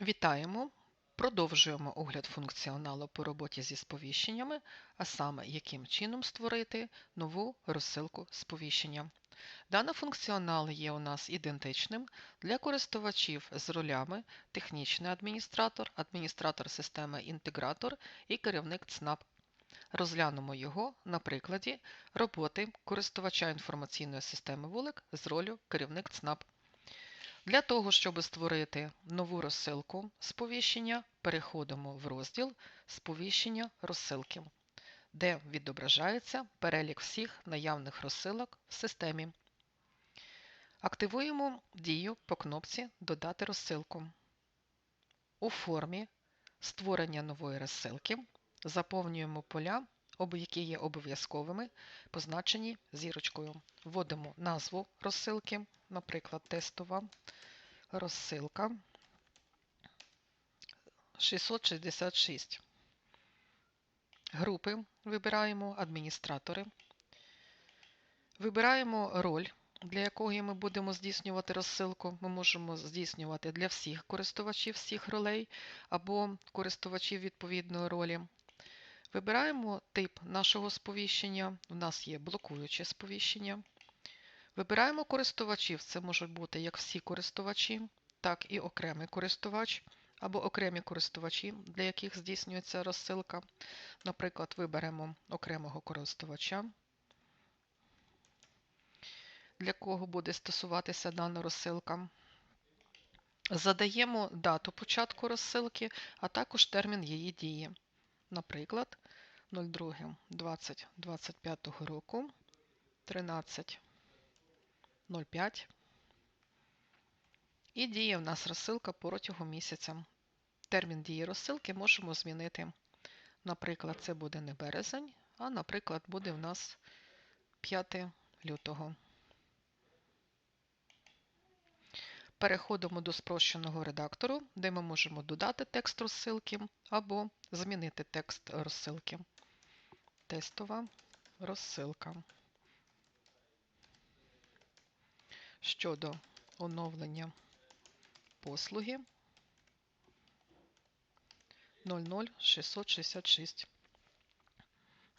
Вітаємо! Продовжуємо огляд функціоналу по роботі зі сповіщеннями, а саме, яким чином створити нову розсилку сповіщення. Даний функціонал є у нас ідентичним для користувачів з ролями технічний адміністратор, адміністратор системи інтегратор і керівник ЦНАП. Розглянемо його на прикладі роботи користувача інформаційної системи вулик з ролью керівник ЦНАП. Для того, щоб створити нову розсилку сповіщення, переходимо в розділ Сповіщення розсилки, де відображається перелік всіх наявних розсилок в системі. Активуємо дію по кнопці Додати розсилку. У формі створення нової розсилки заповнюємо поля, які є обов'язковими, позначені зірочкою. Вводимо назву розсилки, наприклад, тестова розсилка 666. Групи вибираємо адміністратори. Вибираємо роль, для якої ми будемо здійснювати розсилку. Ми можемо здійснювати для всіх користувачів всіх ролей або користувачів відповідної ролі. Вибираємо тип нашого сповіщення. У нас є блокуюче сповіщення. Вибираємо користувачів. Це можуть бути як всі користувачі, так і окремий користувач, або окремі користувачі, для яких здійснюється розсилка. Наприклад, виберемо окремого користувача, для кого буде стосуватися дана розсилка. Задаємо дату початку розсилки, а також термін її дії. Наприклад, 02.2025 року 13.05. І діє в нас розсилка протягом місяця. Термін дії розсилки можемо змінити. Наприклад, це буде не березень, а, наприклад, буде в нас 5 лютого. Переходимо до спрощеного редактору, де ми можемо додати текст розсилки або змінити текст розсилки. Тестова розсилка. Щодо оновлення послуги 00666.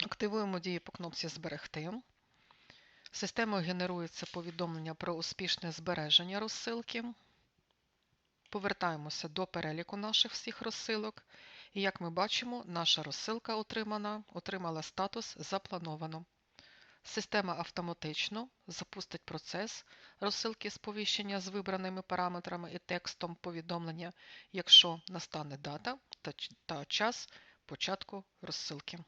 Активуємо дії по кнопці Зберегти. Системою генерується повідомлення про успішне збереження розсилки. Повертаємося до переліку наших всіх розсилок. І як ми бачимо, наша розсилка отримана, отримала статус Заплановано. Система автоматично запустить процес розсилки сповіщення з вибраними параметрами і текстом повідомлення, якщо настане дата та час початку розсилки.